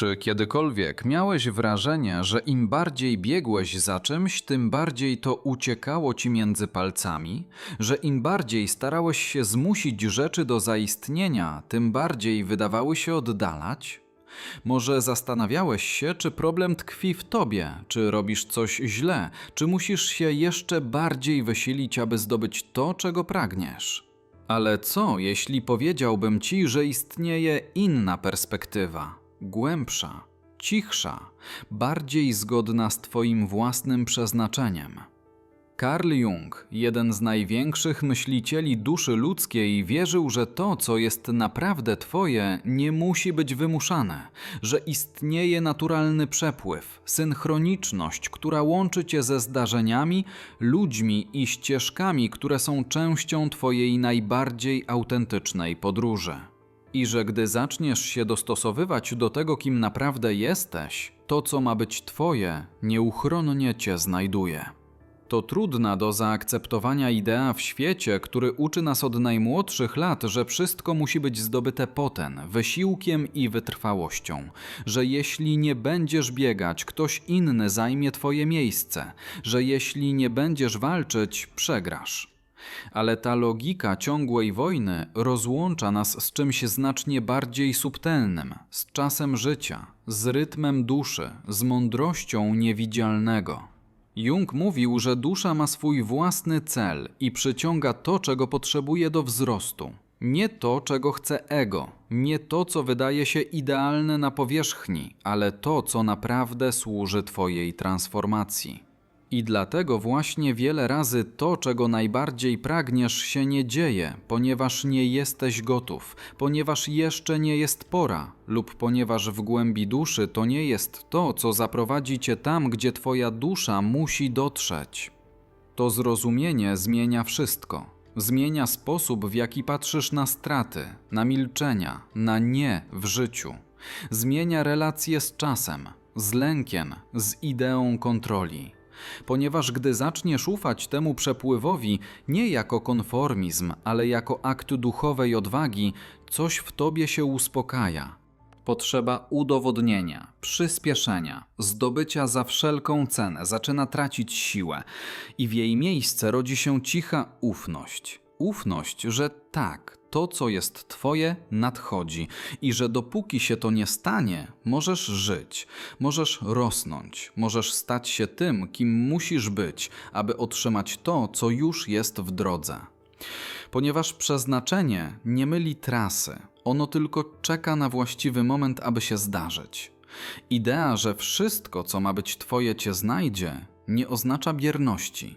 Czy kiedykolwiek miałeś wrażenie, że im bardziej biegłeś za czymś, tym bardziej to uciekało ci między palcami? Że im bardziej starałeś się zmusić rzeczy do zaistnienia, tym bardziej wydawały się oddalać? Może zastanawiałeś się, czy problem tkwi w tobie, czy robisz coś źle, czy musisz się jeszcze bardziej wysilić, aby zdobyć to, czego pragniesz? Ale co, jeśli powiedziałbym ci, że istnieje inna perspektywa, głębsza, cichsza, bardziej zgodna z twoim własnym przeznaczeniem? Carl Jung, jeden z największych myślicieli duszy ludzkiej, wierzył, że to, co jest naprawdę Twoje, nie musi być wymuszane, że istnieje naturalny przepływ, synchroniczność, która łączy Cię ze zdarzeniami, ludźmi i ścieżkami, które są częścią Twojej najbardziej autentycznej podróży. I że gdy zaczniesz się dostosowywać do tego, kim naprawdę jesteś, to, co ma być Twoje, nieuchronnie Cię znajduje. To trudna do zaakceptowania idea w świecie, który uczy nas od najmłodszych lat, że wszystko musi być zdobyte potem, wysiłkiem i wytrwałością, że jeśli nie będziesz biegać, ktoś inny zajmie twoje miejsce, że jeśli nie będziesz walczyć, przegrasz. Ale ta logika ciągłej wojny rozłącza nas z czymś znacznie bardziej subtelnym, z czasem życia, z rytmem duszy, z mądrością niewidzialnego. Jung mówił, że dusza ma swój własny cel i przyciąga to, czego potrzebuje do wzrostu. Nie to, czego chce ego, nie to, co wydaje się idealne na powierzchni, ale to, co naprawdę służy Twojej transformacji. I dlatego właśnie wiele razy to, czego najbardziej pragniesz, się nie dzieje, ponieważ nie jesteś gotów, ponieważ jeszcze nie jest pora, lub ponieważ w głębi duszy to nie jest to, co zaprowadzi cię tam, gdzie twoja dusza musi dotrzeć. To zrozumienie zmienia wszystko. Zmienia sposób, w jaki patrzysz na straty, na milczenia, na nie w życiu. Zmienia relacje z czasem, z lękiem, z ideą kontroli ponieważ gdy zaczniesz ufać temu przepływowi nie jako konformizm, ale jako akt duchowej odwagi, coś w tobie się uspokaja. Potrzeba udowodnienia, przyspieszenia, zdobycia za wszelką cenę zaczyna tracić siłę i w jej miejsce rodzi się cicha ufność. Ufność, że tak, to, co jest Twoje, nadchodzi i że dopóki się to nie stanie, możesz żyć, możesz rosnąć, możesz stać się tym, kim musisz być, aby otrzymać to, co już jest w drodze. Ponieważ przeznaczenie nie myli trasy, ono tylko czeka na właściwy moment, aby się zdarzyć. Idea, że wszystko, co ma być Twoje, cię znajdzie, nie oznacza bierności.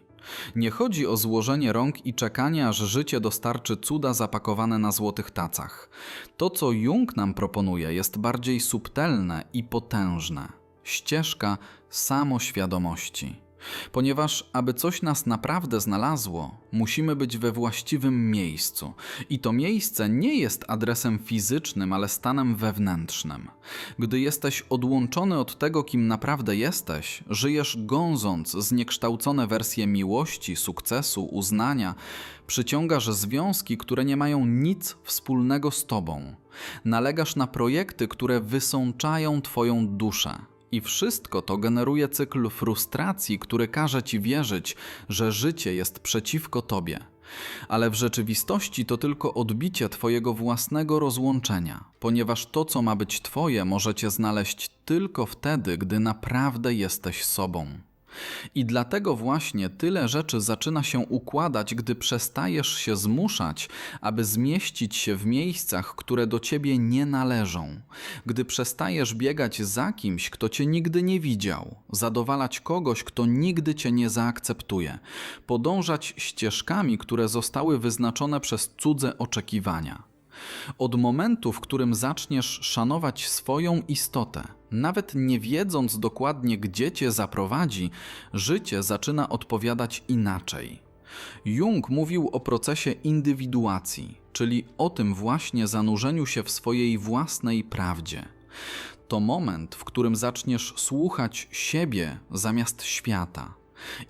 Nie chodzi o złożenie rąk i czekanie, aż życie dostarczy cuda zapakowane na złotych tacach. To, co Jung nam proponuje, jest bardziej subtelne i potężne. Ścieżka samoświadomości. Ponieważ, aby coś nas naprawdę znalazło, musimy być we właściwym miejscu. I to miejsce nie jest adresem fizycznym, ale stanem wewnętrznym. Gdy jesteś odłączony od tego, kim naprawdę jesteś, żyjesz gąząc zniekształcone wersje miłości, sukcesu, uznania, przyciągasz związki, które nie mają nic wspólnego z tobą. Nalegasz na projekty, które wysączają twoją duszę i wszystko to generuje cykl frustracji, który każe ci wierzyć, że życie jest przeciwko tobie. Ale w rzeczywistości to tylko odbicie twojego własnego rozłączenia, ponieważ to, co ma być twoje, możecie znaleźć tylko wtedy, gdy naprawdę jesteś sobą. I dlatego właśnie tyle rzeczy zaczyna się układać, gdy przestajesz się zmuszać, aby zmieścić się w miejscach, które do ciebie nie należą. Gdy przestajesz biegać za kimś, kto cię nigdy nie widział, zadowalać kogoś, kto nigdy cię nie zaakceptuje, podążać ścieżkami, które zostały wyznaczone przez cudze oczekiwania. Od momentu, w którym zaczniesz szanować swoją istotę, nawet nie wiedząc dokładnie, gdzie cię zaprowadzi, życie zaczyna odpowiadać inaczej. Jung mówił o procesie indywiduacji, czyli o tym właśnie zanurzeniu się w swojej własnej prawdzie. To moment, w którym zaczniesz słuchać siebie zamiast świata.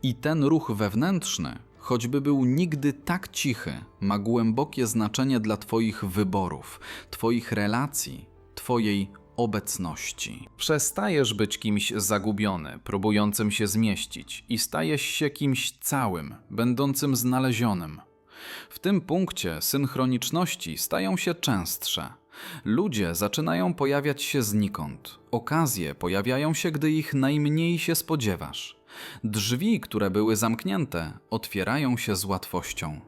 I ten ruch wewnętrzny choćby był nigdy tak cichy, ma głębokie znaczenie dla Twoich wyborów, Twoich relacji, Twojej obecności. Przestajesz być kimś zagubiony, próbującym się zmieścić i stajesz się kimś całym, będącym znalezionym. W tym punkcie synchroniczności stają się częstsze. Ludzie zaczynają pojawiać się znikąd. Okazje pojawiają się, gdy ich najmniej się spodziewasz. Drzwi, które były zamknięte, otwierają się z łatwością.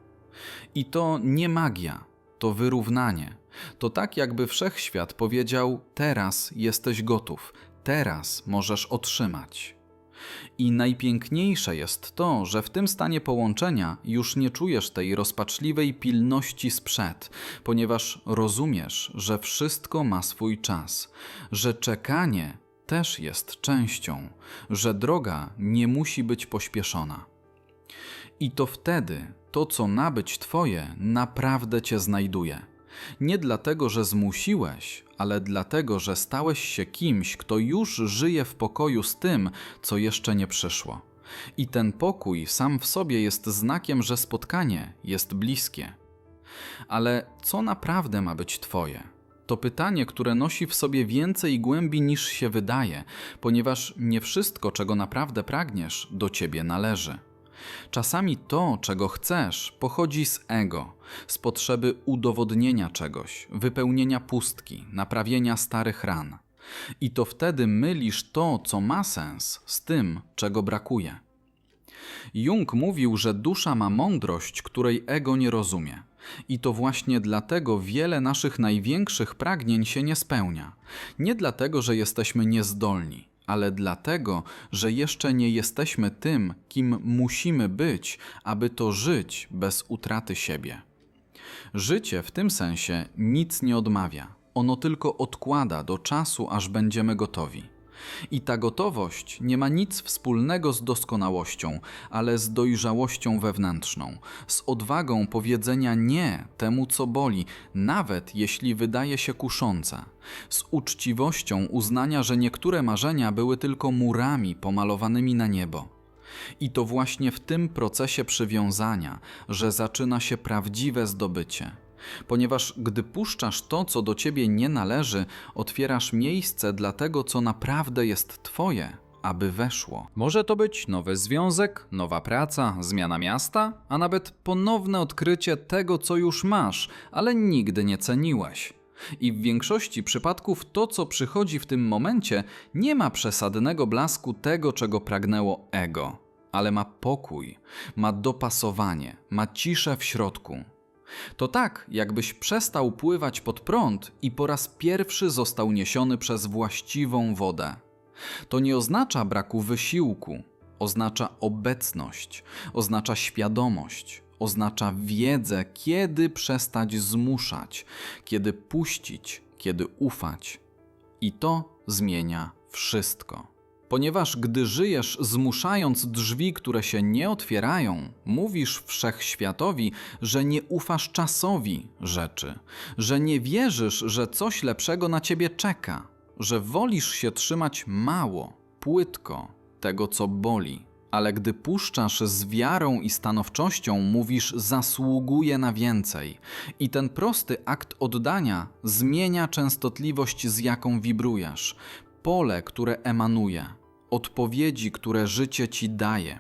I to nie magia, to wyrównanie. To tak, jakby wszechświat powiedział: Teraz jesteś gotów, teraz możesz otrzymać. I najpiękniejsze jest to, że w tym stanie połączenia już nie czujesz tej rozpaczliwej pilności sprzed, ponieważ rozumiesz, że wszystko ma swój czas, że czekanie też jest częścią, że droga nie musi być pośpieszona. I to wtedy to, co ma być Twoje, naprawdę Cię znajduje. Nie dlatego, że zmusiłeś, ale dlatego, że stałeś się kimś, kto już żyje w pokoju z tym, co jeszcze nie przyszło. I ten pokój sam w sobie jest znakiem, że spotkanie jest bliskie. Ale co naprawdę ma być Twoje? To pytanie, które nosi w sobie więcej głębi niż się wydaje, ponieważ nie wszystko, czego naprawdę pragniesz, do Ciebie należy. Czasami to, czego chcesz, pochodzi z ego, z potrzeby udowodnienia czegoś, wypełnienia pustki, naprawienia starych ran. I to wtedy mylisz to, co ma sens, z tym, czego brakuje. Jung mówił, że dusza ma mądrość, której ego nie rozumie. I to właśnie dlatego wiele naszych największych pragnień się nie spełnia. Nie dlatego, że jesteśmy niezdolni, ale dlatego, że jeszcze nie jesteśmy tym, kim musimy być, aby to żyć bez utraty siebie. Życie w tym sensie nic nie odmawia, ono tylko odkłada do czasu, aż będziemy gotowi. I ta gotowość nie ma nic wspólnego z doskonałością, ale z dojrzałością wewnętrzną, z odwagą powiedzenia nie temu, co boli, nawet jeśli wydaje się kuszące, z uczciwością uznania, że niektóre marzenia były tylko murami pomalowanymi na niebo. I to właśnie w tym procesie przywiązania, że zaczyna się prawdziwe zdobycie ponieważ gdy puszczasz to, co do ciebie nie należy, otwierasz miejsce dla tego, co naprawdę jest twoje, aby weszło. Może to być nowy związek, nowa praca, zmiana miasta, a nawet ponowne odkrycie tego, co już masz, ale nigdy nie ceniłeś. I w większości przypadków to, co przychodzi w tym momencie, nie ma przesadnego blasku tego, czego pragnęło ego, ale ma pokój, ma dopasowanie, ma ciszę w środku. To tak, jakbyś przestał pływać pod prąd i po raz pierwszy został niesiony przez właściwą wodę. To nie oznacza braku wysiłku, oznacza obecność, oznacza świadomość, oznacza wiedzę, kiedy przestać zmuszać, kiedy puścić, kiedy ufać. I to zmienia wszystko ponieważ gdy żyjesz zmuszając drzwi, które się nie otwierają, mówisz wszechświatowi, że nie ufasz czasowi rzeczy, że nie wierzysz, że coś lepszego na ciebie czeka, że wolisz się trzymać mało, płytko tego, co boli. Ale gdy puszczasz z wiarą i stanowczością, mówisz zasługuje na więcej. I ten prosty akt oddania zmienia częstotliwość, z jaką wibrujesz, pole, które emanuje, odpowiedzi, które życie ci daje.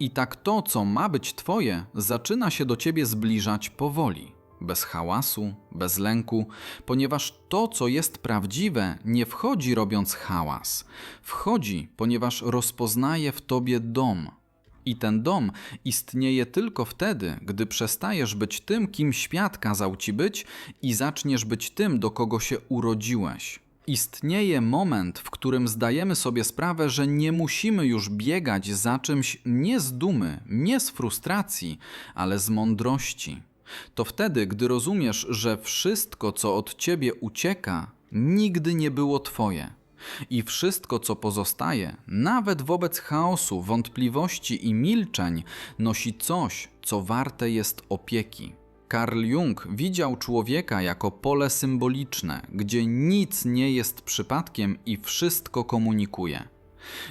I tak to, co ma być Twoje, zaczyna się do Ciebie zbliżać powoli, bez hałasu, bez lęku, ponieważ to, co jest prawdziwe, nie wchodzi robiąc hałas. Wchodzi, ponieważ rozpoznaje w Tobie dom. I ten dom istnieje tylko wtedy, gdy przestajesz być tym, kim świat kazał Ci być i zaczniesz być tym, do kogo się urodziłeś. Istnieje moment, w którym zdajemy sobie sprawę, że nie musimy już biegać za czymś nie z dumy, nie z frustracji, ale z mądrości. To wtedy, gdy rozumiesz, że wszystko, co od ciebie ucieka, nigdy nie było twoje. I wszystko, co pozostaje, nawet wobec chaosu, wątpliwości i milczeń, nosi coś, co warte jest opieki. Carl Jung widział człowieka jako pole symboliczne, gdzie nic nie jest przypadkiem i wszystko komunikuje.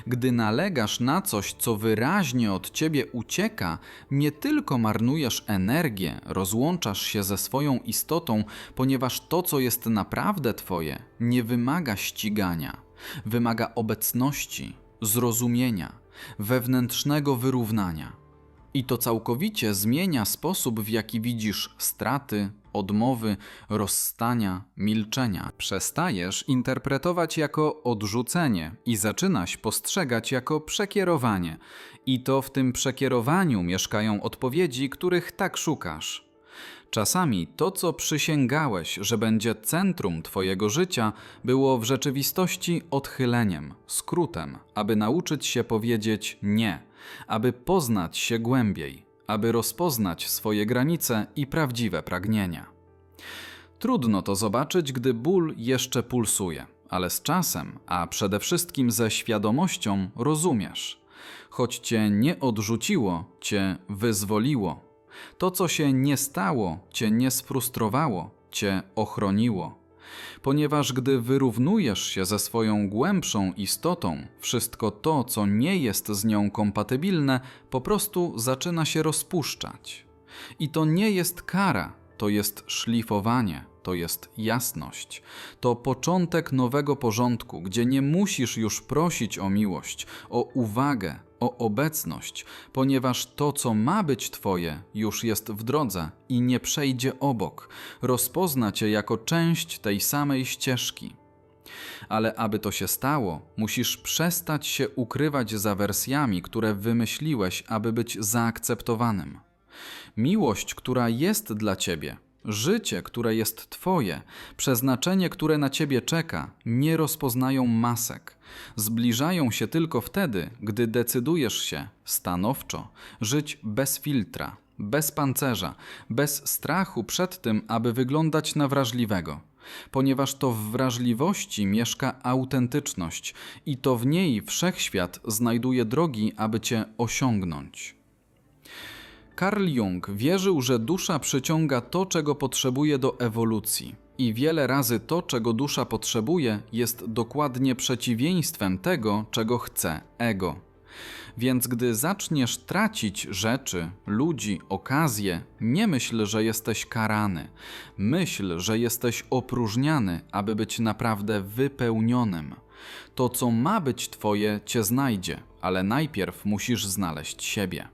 Gdy nalegasz na coś, co wyraźnie od ciebie ucieka, nie tylko marnujesz energię, rozłączasz się ze swoją istotą, ponieważ to, co jest naprawdę twoje, nie wymaga ścigania, wymaga obecności, zrozumienia, wewnętrznego wyrównania. I to całkowicie zmienia sposób, w jaki widzisz straty, odmowy, rozstania, milczenia. Przestajesz interpretować jako odrzucenie i zaczynasz postrzegać jako przekierowanie. I to w tym przekierowaniu mieszkają odpowiedzi, których tak szukasz. Czasami to, co przysięgałeś, że będzie centrum Twojego życia, było w rzeczywistości odchyleniem, skrótem, aby nauczyć się powiedzieć nie, aby poznać się głębiej, aby rozpoznać swoje granice i prawdziwe pragnienia. Trudno to zobaczyć, gdy ból jeszcze pulsuje, ale z czasem, a przede wszystkim ze świadomością, rozumiesz. Choć cię nie odrzuciło, cię wyzwoliło. To, co się nie stało, cię nie sfrustrowało, cię ochroniło. Ponieważ gdy wyrównujesz się ze swoją głębszą istotą, wszystko to, co nie jest z nią kompatybilne, po prostu zaczyna się rozpuszczać. I to nie jest kara, to jest szlifowanie, to jest jasność. To początek nowego porządku, gdzie nie musisz już prosić o miłość, o uwagę, o obecność, ponieważ to, co ma być Twoje, już jest w drodze i nie przejdzie obok. Rozpozna Cię jako część tej samej ścieżki. Ale aby to się stało, musisz przestać się ukrywać za wersjami, które wymyśliłeś, aby być zaakceptowanym. Miłość, która jest dla ciebie, życie, które jest twoje, przeznaczenie, które na ciebie czeka, nie rozpoznają masek. Zbliżają się tylko wtedy, gdy decydujesz się stanowczo żyć bez filtra, bez pancerza, bez strachu przed tym, aby wyglądać na wrażliwego. Ponieważ to w wrażliwości mieszka autentyczność i to w niej wszechświat znajduje drogi, aby cię osiągnąć. Carl Jung wierzył, że dusza przyciąga to, czego potrzebuje do ewolucji. I wiele razy to, czego dusza potrzebuje, jest dokładnie przeciwieństwem tego, czego chce ego. Więc gdy zaczniesz tracić rzeczy, ludzi, okazje, nie myśl, że jesteś karany. Myśl, że jesteś opróżniany, aby być naprawdę wypełnionym. To, co ma być Twoje, cię znajdzie, ale najpierw musisz znaleźć siebie.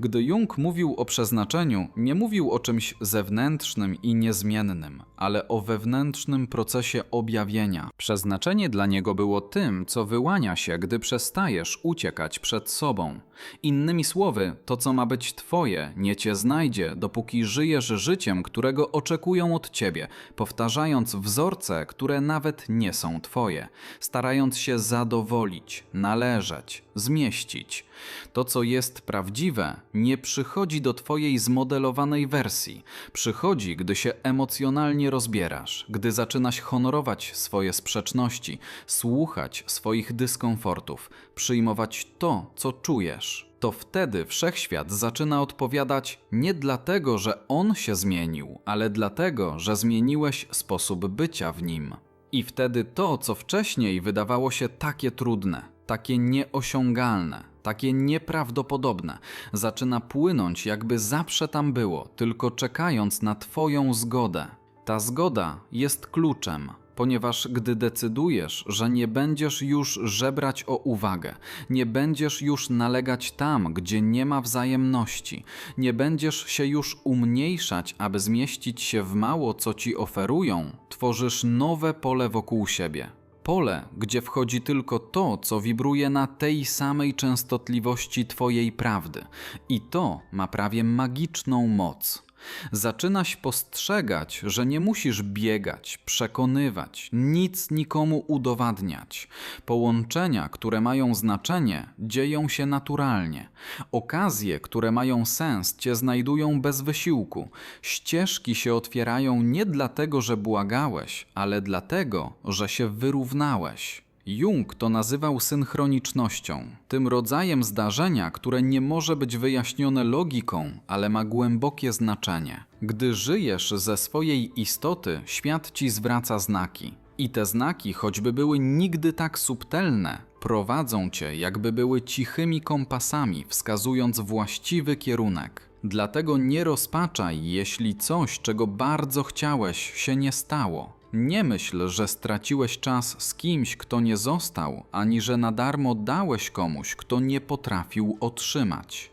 Gdy Jung mówił o przeznaczeniu, nie mówił o czymś zewnętrznym i niezmiennym, ale o wewnętrznym procesie objawienia. Przeznaczenie dla niego było tym, co wyłania się, gdy przestajesz uciekać przed sobą. Innymi słowy, to co ma być Twoje, nie Cię znajdzie, dopóki żyjesz życiem, którego oczekują od Ciebie, powtarzając wzorce, które nawet nie są Twoje, starając się zadowolić, należeć, zmieścić. To, co jest prawdziwe, nie przychodzi do Twojej zmodelowanej wersji. Przychodzi, gdy się emocjonalnie rozbierasz, gdy zaczynasz honorować swoje sprzeczności, słuchać swoich dyskomfortów, przyjmować to, co czujesz. To wtedy wszechświat zaczyna odpowiadać nie dlatego, że on się zmienił, ale dlatego, że zmieniłeś sposób bycia w nim. I wtedy to, co wcześniej wydawało się takie trudne, takie nieosiągalne, takie nieprawdopodobne, zaczyna płynąć, jakby zawsze tam było, tylko czekając na Twoją zgodę. Ta zgoda jest kluczem, ponieważ gdy decydujesz, że nie będziesz już żebrać o uwagę, nie będziesz już nalegać tam, gdzie nie ma wzajemności, nie będziesz się już umniejszać, aby zmieścić się w mało, co ci oferują, tworzysz nowe pole wokół siebie. Pole, gdzie wchodzi tylko to, co wibruje na tej samej częstotliwości Twojej prawdy, i to ma prawie magiczną moc. Zaczynaś postrzegać, że nie musisz biegać, przekonywać, nic nikomu udowadniać. Połączenia, które mają znaczenie, dzieją się naturalnie. Okazje, które mają sens, cię znajdują bez wysiłku. Ścieżki się otwierają nie dlatego, że błagałeś, ale dlatego, że się wyrównałeś. Jung to nazywał synchronicznością, tym rodzajem zdarzenia, które nie może być wyjaśnione logiką, ale ma głębokie znaczenie. Gdy żyjesz ze swojej istoty, świat ci zwraca znaki. I te znaki, choćby były nigdy tak subtelne, Prowadzą cię, jakby były cichymi kompasami, wskazując właściwy kierunek. Dlatego nie rozpaczaj, jeśli coś, czego bardzo chciałeś, się nie stało. Nie myśl, że straciłeś czas z kimś, kto nie został, ani że na darmo dałeś komuś, kto nie potrafił otrzymać.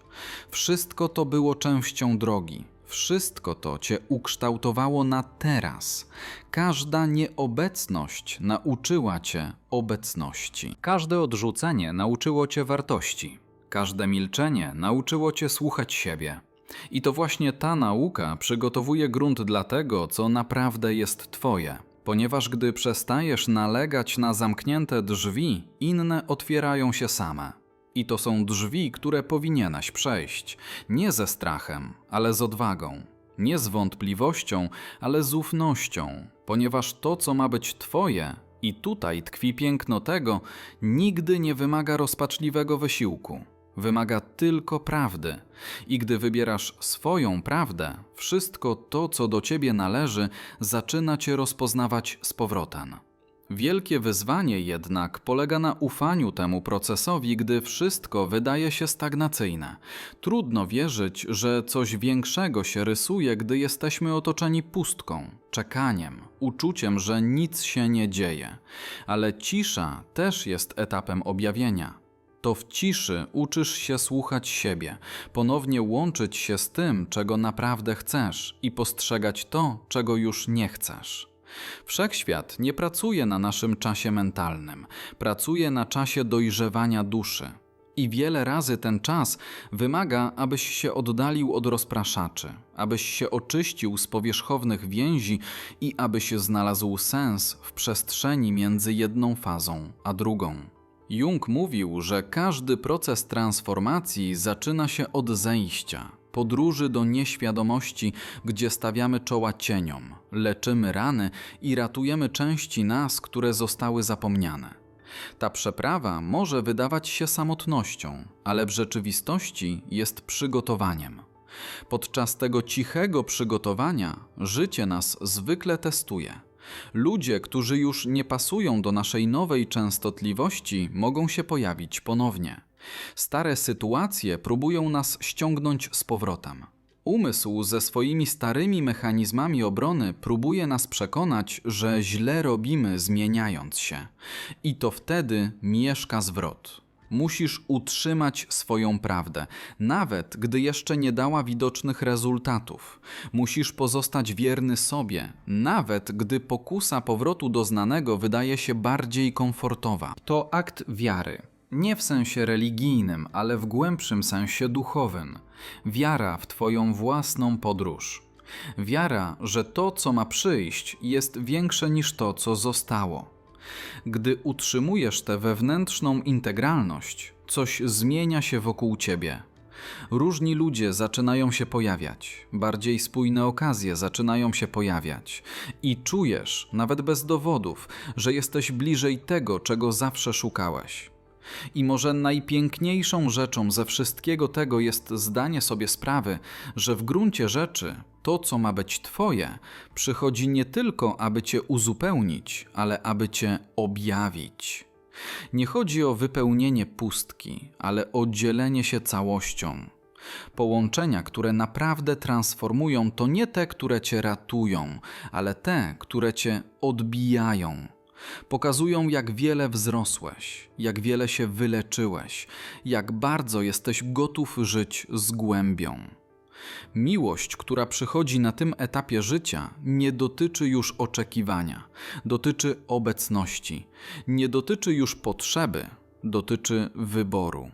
Wszystko to było częścią drogi. Wszystko to cię ukształtowało na teraz. Każda nieobecność nauczyła cię obecności. Każde odrzucenie nauczyło cię wartości. Każde milczenie nauczyło cię słuchać siebie. I to właśnie ta nauka przygotowuje grunt dla tego, co naprawdę jest Twoje. Ponieważ gdy przestajesz nalegać na zamknięte drzwi, inne otwierają się same. I to są drzwi, które powinieneś przejść, nie ze strachem, ale z odwagą, nie z wątpliwością, ale z ufnością, ponieważ to, co ma być Twoje, i tutaj tkwi piękno tego, nigdy nie wymaga rozpaczliwego wysiłku wymaga tylko prawdy. I gdy wybierasz swoją prawdę, wszystko to, co do ciebie należy, zaczyna cię rozpoznawać z powrotem. Wielkie wyzwanie jednak polega na ufaniu temu procesowi, gdy wszystko wydaje się stagnacyjne. Trudno wierzyć, że coś większego się rysuje, gdy jesteśmy otoczeni pustką, czekaniem, uczuciem, że nic się nie dzieje. Ale cisza też jest etapem objawienia to w ciszy uczysz się słuchać siebie, ponownie łączyć się z tym, czego naprawdę chcesz i postrzegać to, czego już nie chcesz. Wszechświat nie pracuje na naszym czasie mentalnym, pracuje na czasie dojrzewania duszy. I wiele razy ten czas wymaga, abyś się oddalił od rozpraszaczy, abyś się oczyścił z powierzchownych więzi i abyś znalazł sens w przestrzeni między jedną fazą a drugą. Jung mówił, że każdy proces transformacji zaczyna się od zejścia, podróży do nieświadomości, gdzie stawiamy czoła cieniom, leczymy rany i ratujemy części nas, które zostały zapomniane. Ta przeprawa może wydawać się samotnością, ale w rzeczywistości jest przygotowaniem. Podczas tego cichego przygotowania życie nas zwykle testuje. Ludzie, którzy już nie pasują do naszej nowej częstotliwości, mogą się pojawić ponownie. Stare sytuacje próbują nas ściągnąć z powrotem. Umysł ze swoimi starymi mechanizmami obrony próbuje nas przekonać, że źle robimy zmieniając się. I to wtedy mieszka zwrot. Musisz utrzymać swoją prawdę, nawet gdy jeszcze nie dała widocznych rezultatów. Musisz pozostać wierny sobie, nawet gdy pokusa powrotu do znanego wydaje się bardziej komfortowa. To akt wiary. Nie w sensie religijnym, ale w głębszym sensie duchowym. Wiara w Twoją własną podróż. Wiara, że to, co ma przyjść, jest większe niż to, co zostało. Gdy utrzymujesz tę wewnętrzną integralność, coś zmienia się wokół ciebie. Różni ludzie zaczynają się pojawiać, bardziej spójne okazje zaczynają się pojawiać, i czujesz, nawet bez dowodów, że jesteś bliżej tego, czego zawsze szukałeś. I może najpiękniejszą rzeczą ze wszystkiego tego jest zdanie sobie sprawy, że w gruncie rzeczy to, co ma być Twoje, przychodzi nie tylko, aby Cię uzupełnić, ale aby Cię objawić. Nie chodzi o wypełnienie pustki, ale o dzielenie się całością. Połączenia, które naprawdę transformują, to nie te, które cię ratują, ale te, które cię odbijają. Pokazują, jak wiele wzrosłeś, jak wiele się wyleczyłeś, jak bardzo jesteś gotów żyć z głębią. Miłość, która przychodzi na tym etapie życia, nie dotyczy już oczekiwania, dotyczy obecności, nie dotyczy już potrzeby, dotyczy wyboru.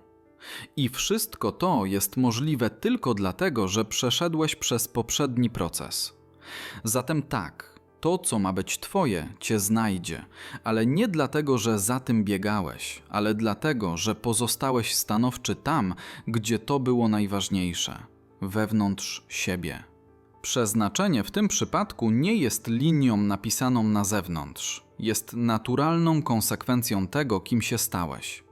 I wszystko to jest możliwe tylko dlatego, że przeszedłeś przez poprzedni proces. Zatem tak, to, co ma być Twoje, Cię znajdzie, ale nie dlatego, że za tym biegałeś, ale dlatego, że pozostałeś stanowczy tam, gdzie to było najważniejsze wewnątrz siebie. Przeznaczenie w tym przypadku nie jest linią napisaną na zewnątrz, jest naturalną konsekwencją tego, kim się stałeś.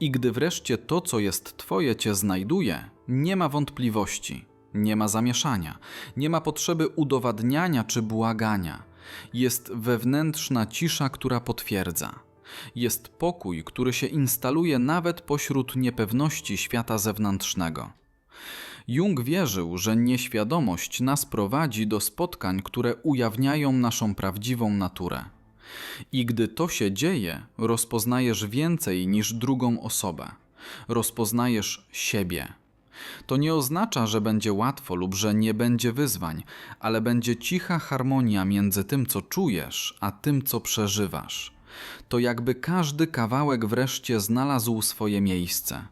I gdy wreszcie to, co jest Twoje, Cię znajduje, nie ma wątpliwości, nie ma zamieszania, nie ma potrzeby udowadniania czy błagania. Jest wewnętrzna cisza, która potwierdza. Jest pokój, który się instaluje nawet pośród niepewności świata zewnętrznego. Jung wierzył, że nieświadomość nas prowadzi do spotkań, które ujawniają naszą prawdziwą naturę. I gdy to się dzieje, rozpoznajesz więcej niż drugą osobę. Rozpoznajesz siebie. To nie oznacza, że będzie łatwo lub że nie będzie wyzwań, ale będzie cicha harmonia między tym, co czujesz, a tym, co przeżywasz. To jakby każdy kawałek wreszcie znalazł swoje miejsce.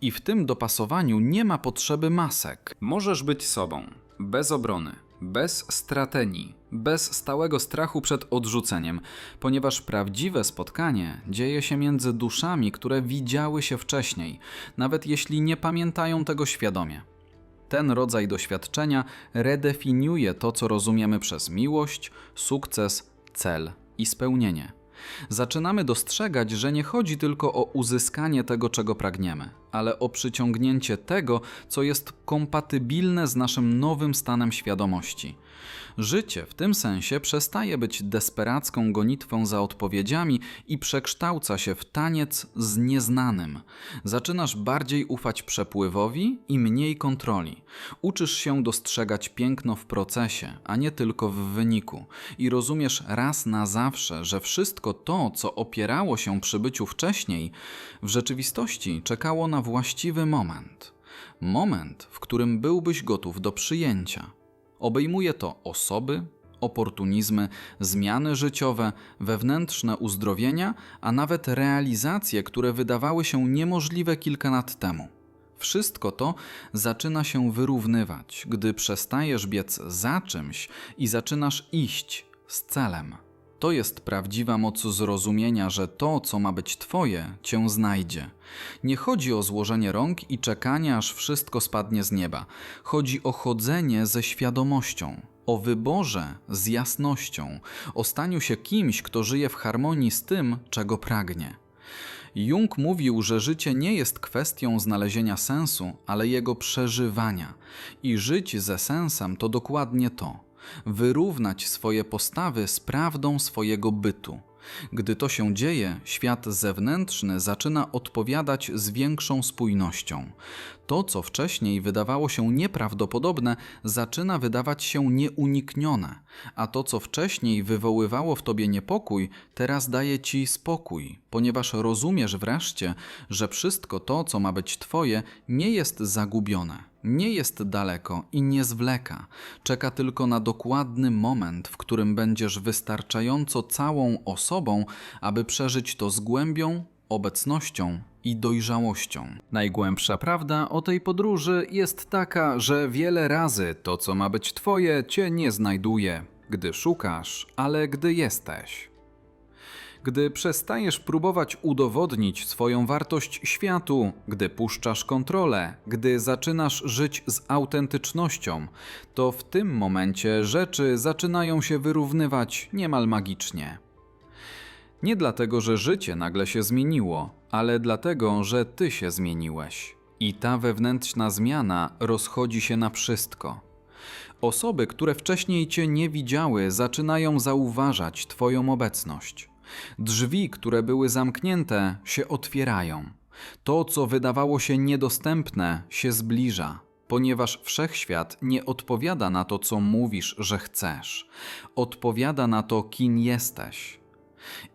I w tym dopasowaniu nie ma potrzeby masek. Możesz być sobą, bez obrony, bez strategii, bez stałego strachu przed odrzuceniem, ponieważ prawdziwe spotkanie dzieje się między duszami, które widziały się wcześniej, nawet jeśli nie pamiętają tego świadomie. Ten rodzaj doświadczenia redefiniuje to, co rozumiemy przez miłość, sukces, cel i spełnienie. Zaczynamy dostrzegać, że nie chodzi tylko o uzyskanie tego, czego pragniemy, ale o przyciągnięcie tego, co jest kompatybilne z naszym nowym stanem świadomości. Życie w tym sensie przestaje być desperacką gonitwą za odpowiedziami i przekształca się w taniec z nieznanym. Zaczynasz bardziej ufać przepływowi i mniej kontroli. Uczysz się dostrzegać piękno w procesie, a nie tylko w wyniku. I rozumiesz raz na zawsze, że wszystko to, co opierało się przy byciu wcześniej, w rzeczywistości czekało na właściwy moment. Moment, w którym byłbyś gotów do przyjęcia. Obejmuje to osoby, oportunizmy, zmiany życiowe, wewnętrzne uzdrowienia, a nawet realizacje, które wydawały się niemożliwe kilka lat temu. Wszystko to zaczyna się wyrównywać, gdy przestajesz biec za czymś i zaczynasz iść z celem. To jest prawdziwa moc zrozumienia, że to, co ma być Twoje, Cię znajdzie. Nie chodzi o złożenie rąk i czekanie, aż wszystko spadnie z nieba. Chodzi o chodzenie ze świadomością, o wyborze z jasnością, o staniu się kimś, kto żyje w harmonii z tym, czego pragnie. Jung mówił, że życie nie jest kwestią znalezienia sensu, ale jego przeżywania. I żyć ze sensem to dokładnie to wyrównać swoje postawy z prawdą swojego bytu. Gdy to się dzieje, świat zewnętrzny zaczyna odpowiadać z większą spójnością. To, co wcześniej wydawało się nieprawdopodobne, zaczyna wydawać się nieuniknione, a to, co wcześniej wywoływało w tobie niepokój, teraz daje ci spokój, ponieważ rozumiesz wreszcie, że wszystko to, co ma być twoje, nie jest zagubione nie jest daleko i nie zwleka. Czeka tylko na dokładny moment, w którym będziesz wystarczająco całą osobą, aby przeżyć to z głębią, obecnością i dojrzałością. Najgłębsza prawda o tej podróży jest taka, że wiele razy to, co ma być Twoje, Cię nie znajduje, gdy szukasz, ale gdy jesteś. Gdy przestajesz próbować udowodnić swoją wartość światu, gdy puszczasz kontrolę, gdy zaczynasz żyć z autentycznością, to w tym momencie rzeczy zaczynają się wyrównywać niemal magicznie. Nie dlatego, że życie nagle się zmieniło, ale dlatego, że ty się zmieniłeś. I ta wewnętrzna zmiana rozchodzi się na wszystko. Osoby, które wcześniej cię nie widziały, zaczynają zauważać Twoją obecność. Drzwi, które były zamknięte, się otwierają. To, co wydawało się niedostępne, się zbliża, ponieważ wszechświat nie odpowiada na to, co mówisz, że chcesz. Odpowiada na to, kim jesteś.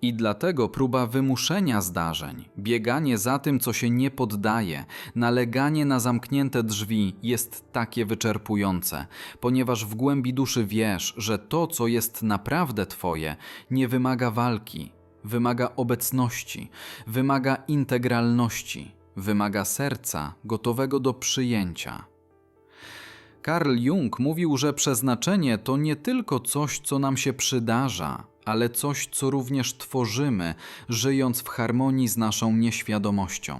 I dlatego próba wymuszenia zdarzeń, bieganie za tym, co się nie poddaje, naleganie na zamknięte drzwi jest takie wyczerpujące, ponieważ w głębi duszy wiesz, że to, co jest naprawdę Twoje, nie wymaga walki, wymaga obecności, wymaga integralności, wymaga serca gotowego do przyjęcia. Carl Jung mówił, że przeznaczenie to nie tylko coś, co nam się przydarza, ale coś, co również tworzymy, żyjąc w harmonii z naszą nieświadomością.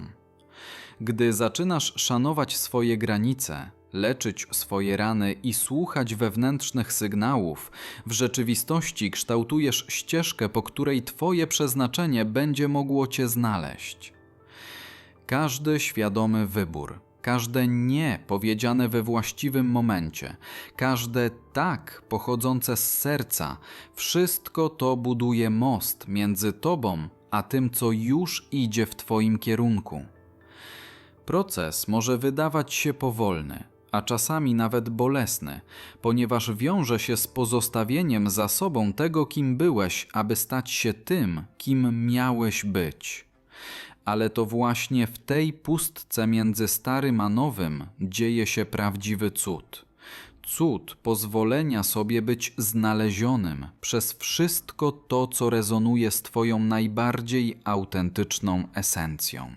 Gdy zaczynasz szanować swoje granice, leczyć swoje rany i słuchać wewnętrznych sygnałów, w rzeczywistości kształtujesz ścieżkę, po której Twoje przeznaczenie będzie mogło Cię znaleźć. Każdy świadomy wybór każde nie powiedziane we właściwym momencie, każde tak pochodzące z serca, wszystko to buduje most między tobą a tym, co już idzie w Twoim kierunku. Proces może wydawać się powolny, a czasami nawet bolesny, ponieważ wiąże się z pozostawieniem za sobą tego, kim byłeś, aby stać się tym, kim miałeś być. Ale to właśnie w tej pustce między starym a nowym dzieje się prawdziwy cud. Cud pozwolenia sobie być znalezionym przez wszystko to, co rezonuje z Twoją najbardziej autentyczną esencją.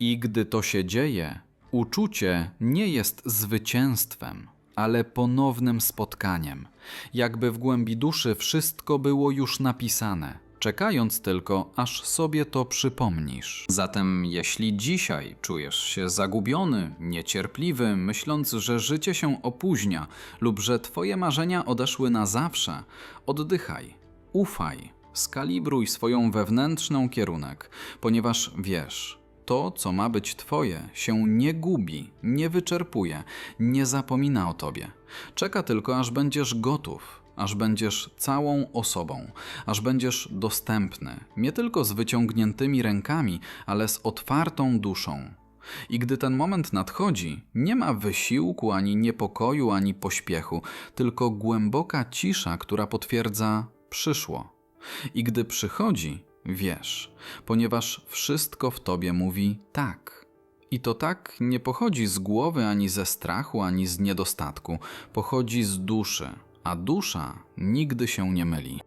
I gdy to się dzieje, uczucie nie jest zwycięstwem, ale ponownym spotkaniem, jakby w głębi duszy wszystko było już napisane, czekając tylko, aż sobie to przypomnisz. Zatem, jeśli dzisiaj czujesz się zagubiony, niecierpliwy, myśląc, że życie się opóźnia lub że Twoje marzenia odeszły na zawsze, oddychaj, ufaj, skalibruj swoją wewnętrzną kierunek, ponieważ wiesz, to, co ma być Twoje, się nie gubi, nie wyczerpuje, nie zapomina o Tobie. Czeka tylko, aż będziesz gotów, aż będziesz całą osobą, aż będziesz dostępny, nie tylko z wyciągniętymi rękami, ale z otwartą duszą. I gdy ten moment nadchodzi, nie ma wysiłku, ani niepokoju, ani pośpiechu, tylko głęboka cisza, która potwierdza przyszło. I gdy przychodzi, wiesz, ponieważ wszystko w tobie mówi tak. I to tak nie pochodzi z głowy, ani ze strachu, ani z niedostatku, pochodzi z duszy, a dusza nigdy się nie myli.